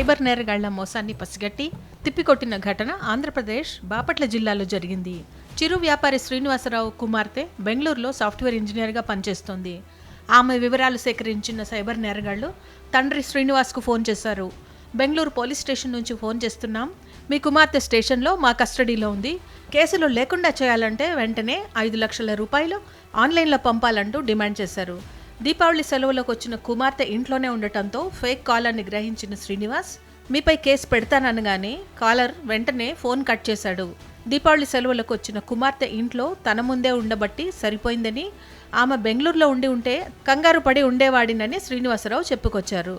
Cyber నేరగాళ్ళ మోసాన్ని పసిగట్టి తిప్పికొట్టిన ఘటన ఆంధ్రప్రదేశ్ బాపట్ల జిల్లాలో జరిగింది. చిరు వ్యాపారి శ్రీనివాసరావు కుమార్తె బెంగళూరులో సాఫ్ట్వేర్ ఇంజనీర్గా పనిచేస్తోంది. ఆమె వివరాలు సేకరించిన సైబర్ నేరగాళ్ళు తండ్రి శ్రీనివాస్కు ఫోన్ చేశారు. బెంగళూరు పోలీస్ స్టేషన్ నుంచి ఫోన్ చేస్తున్నాం. మీ కుమార్తె స్టేషన్లో మా కస్టడీలో ఉంది. కేసులు లేకుండా చేయాలంటే వెంటనే ఐదు లక్షల రూపాయలు ఆన్లైన్లో పంపాలంటూ డిమాండ్ చేశారు. దీపావళి సెలవులకు వచ్చిన కుమార్తె ఇంట్లోనే ఉండటంతో ఫేక్ కాలర్ని గ్రహించిన శ్రీనివాస్ మీపై కేసు పెడతాననగానే కాలర్ వెంటనే ఫోన్ కట్ చేశాడు. దీపావళి సెలవులకు వచ్చిన కుమార్తె ఇంట్లో తన ముందే ఉండబట్టి సరిపోయిందని ఆమె బెంగళూరులో ఉండి ఉంటే కంగారు పడి ఉండేవాడినని శ్రీనివాసరావు చెప్పుకొచ్చారు.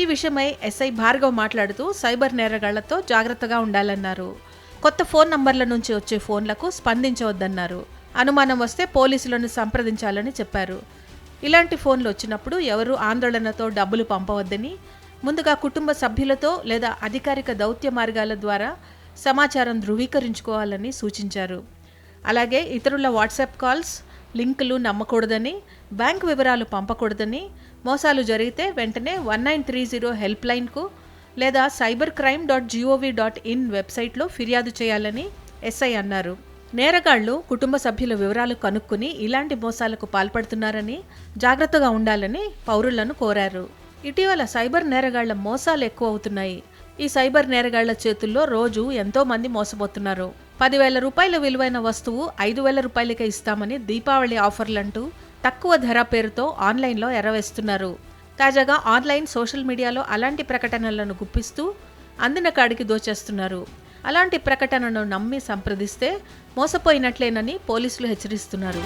ఈ విషయమై ఎస్ఐ భార్గవ్ మాట్లాడుతూ సైబర్ నేరగాళ్ళతో జాగ్రత్తగా ఉండాలన్నారు. కొత్త ఫోన్ నంబర్ల నుంచి వచ్చే ఫోన్లకు స్పందించవద్దన్నారు. అనుమానం వస్తే పోలీసులను సంప్రదించాలని చెప్పారు. ఇలాంటి ఫోన్లు వచ్చినప్పుడు ఎవరు ఆందోళనతో డబ్బులు పంపవద్దని ముందుగా కుటుంబ సభ్యులతో లేదా అధికారిక దౌత్య మార్గాల ద్వారా సమాచారం ధృవీకరించుకోవాలని సూచించారు. అలాగే ఇతరుల వాట్సాప్ కాల్స్ లింకులు నమ్మకూడదని బ్యాంక్ వివరాలు పంపకూడదని మోసాలు జరిగితే వెంటనే one nine three zero help లైన్కు లేదా cyber crime dot GOV dot in వెబ్సైట్లో ఫిర్యాదు చేయాలని ఎస్ఐ అన్నారు. నేరగాళ్ళు కుటుంబ సభ్యుల వివరాలు కనుక్కుని ఇలాంటి మోసాలకు పాల్పడుతున్నారని జాగ్రత్తగా ఉండాలని పౌరులను కోరారు. ఇటీవల సైబర్ నేరగాళ్ళ మోసాలు ఎక్కువ అవుతున్నాయి ఈ సైబర్ నేరగాళ్ళ చేతుల్లో రోజు ఎంతో మంది మోసపోతున్నారు. పదివేల రూపాయల విలువైన వస్తువు ఐదు వేల రూపాయలకే ఇస్తామని దీపావళి ఆఫర్లంటూ తక్కువ ధర పేరుతో ఆన్లైన్లో ఎరవేస్తున్నారు. తాజాగా ఆన్లైన్ సోషల్ మీడియాలో అలాంటి ప్రకటనలను గుప్పిస్తూ అందిన కాడికి దోచేస్తున్నారు. అలాంటి ప్రకటనను నమ్మి సంప్రదిస్తే మోసపోయినట్లేనని పోలీసులు హెచ్చరిస్తున్నారు.